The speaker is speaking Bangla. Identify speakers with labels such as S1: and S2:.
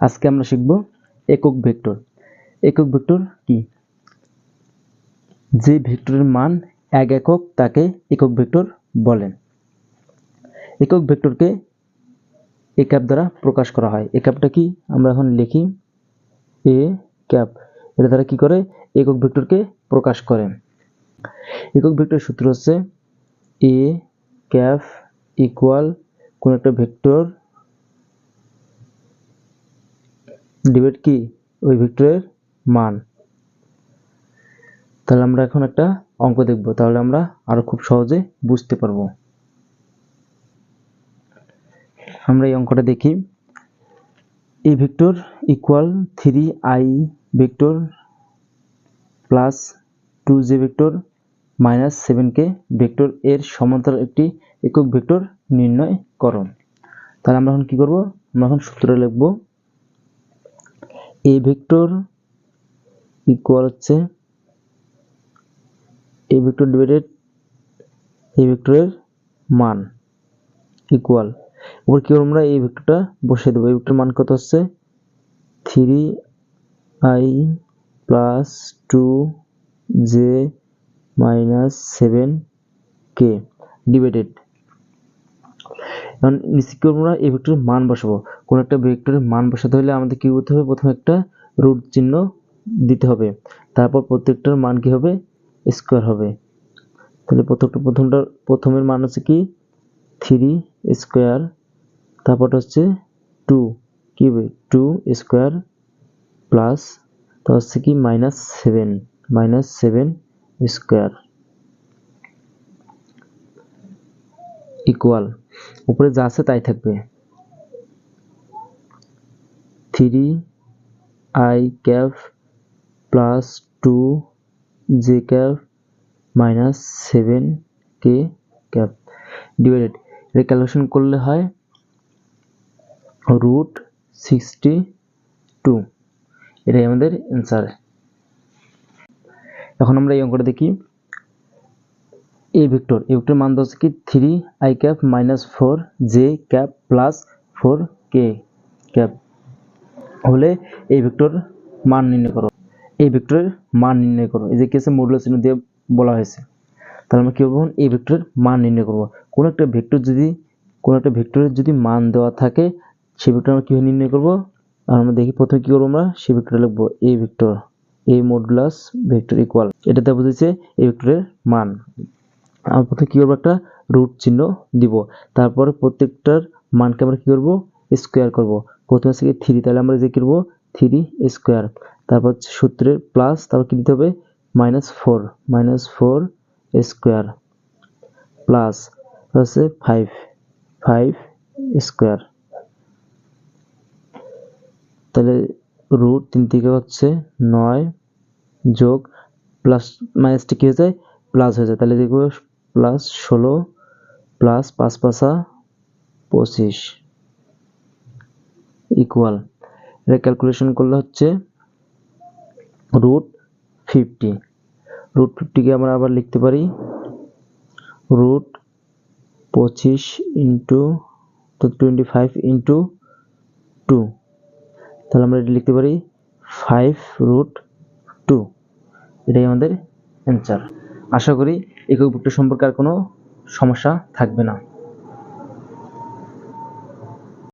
S1: আজকে আমরা শিখব একক ভেক্টর। একক ভেক্টর কি? যে ভেক্টরের মান এক একক তাকে একক ভেক্টর বলেন। একক ভেক্টরকে এ ক্যাপ দ্বারা প্রকাশ করা হয়। এ ক্যাপটা কি? আমরা এখন লিখি এ ক্যাপ। এটা দ্বারা কি করে? একক ভেক্টরকে প্রকাশ করে। একক ভেক্টরের সূত্র হচ্ছে এ ক্যাপ ইকুয়াল কোন একটা ভেক্টর ডিবেট কি? ওই ভেক্টরের মান। তাহলে আমরা এখন একটা অঙ্ক দেখব। তাহলে আমরা আরও খুব সহজে বুঝতে পারব। আমরা এই অঙ্কটা দেখি। A vector equal three I vector plus two J vector minus seven K vector এর সমান্তরাল একটি একক ভেক্টর নির্ণয় করো তাহলে আমরা এখন কি করব? আমরা এখন সূত্র লিখব এ ভেক্টর ইকুয়াল হচ্ছে এ ভেক্টর ডিভাইডেড এ ভেক্টরের মান ইকুয়াল উপর কি আমরা? এই ভেক্টরটা বসিয়ে দেবো। এই ভেক্টর মান কত হচ্ছে? Three I plus two J minus seven K divided এখন নিশ্চিত করব আমরা এই ভেক্টরের মান বসাবো। কোন একটা ভেক্টরের মান বসাতে হলে আমাদের কি করতে হবে? প্রথমে একটা রুট চিহ্ন দিতে হবে। তারপর প্রত্যেকটার মান কি হবে? স্কোয়ার হবে। তাহলে প্রথমটা প্রথমটা, প্রথমের মান হচ্ছে কি? থ্রি স্কোয়ার তারপরটা হচ্ছে টু কি হবে? টু স্কোয়ার প্লাস তা হচ্ছে কি? Minus seven minus seven square equal উপরে যা আছে তাই থাকবে। Three I cap plus two J cap minus seven K cap divided এটা ক্যালকুলেশন করলে হয় রুট সিক্সটি টু এটাই আমাদের অ্যান্সার এখন আমরা এই অঙ্কটা দেখি। এ ভেক্টর এ ভেক্টর মান হচ্ছে কি? Three I cap minus four J cap plus four K cap হলে এই ভেক্টর মান নির্ণয় করো। এই ভেক্টরের মান নির্ণয় করো। এই যে কেসে মডুলো চিহ্ন দিয়ে বলা হয়েছে। তাহলে আমরা কী করব এই ভেক্টরের মান নির্ণয় করব। কোনো একটা ভেক্টর যদি, কোনো একটা ভেক্টরের যদি মান দেওয়া থাকে সেই ভেক্টর আমরা কীভাবে নির্ণয় করব? আর আমরা দেখি প্রথমে কী করব আমরা? সেই ভেক্টর লিখব এই vector A modulus vector equal এটাতে বুঝেছে এই ভেক্টরের মান। আমরা প্রথমে কী করব একটা রুট চিহ্ন দিব। তারপর প্রত্যেকটার মানকে আমরা কী করব? স্কোয়ার করব। প্রথমে আছে থ্রি তাহলে আমরা যে করব? থ্রি স্কোয়ার তারপর হচ্ছে সূত্রের প্লাস তারপর কী দিতে হবে? Minus four minus four square plus হচ্ছে ফাইভ ফাইভ স্কোয়ার তাহলে রুট তিন থেকে হচ্ছে নয় যোগ প্লাস মাইনাসটি কী হয়ে যায়? প্লাস হয়ে যায়। তাহলে দেখব প্লাস ষোলো, প্লাস পাঁচ পাঁচা, পঁচিশ। ইকুয়াল। এটা ক্যালকুলেশন করলে হচ্ছে রুট ফিফটি। রুট ফিফটিকে আমরা আবার লিখতে পারি রুট পঁচিশ ইন্টু, তো টোয়েন্টি ফাইভ ইন্টু টু। তাহলে আমরা এটা লিখতে পারি ফাইভ রুট টু। এটাই আমাদের অ্যান্সার। আশা করি একক ভেক্টর সম্পর্কে আর কোনো সমস্যা থাকবে না।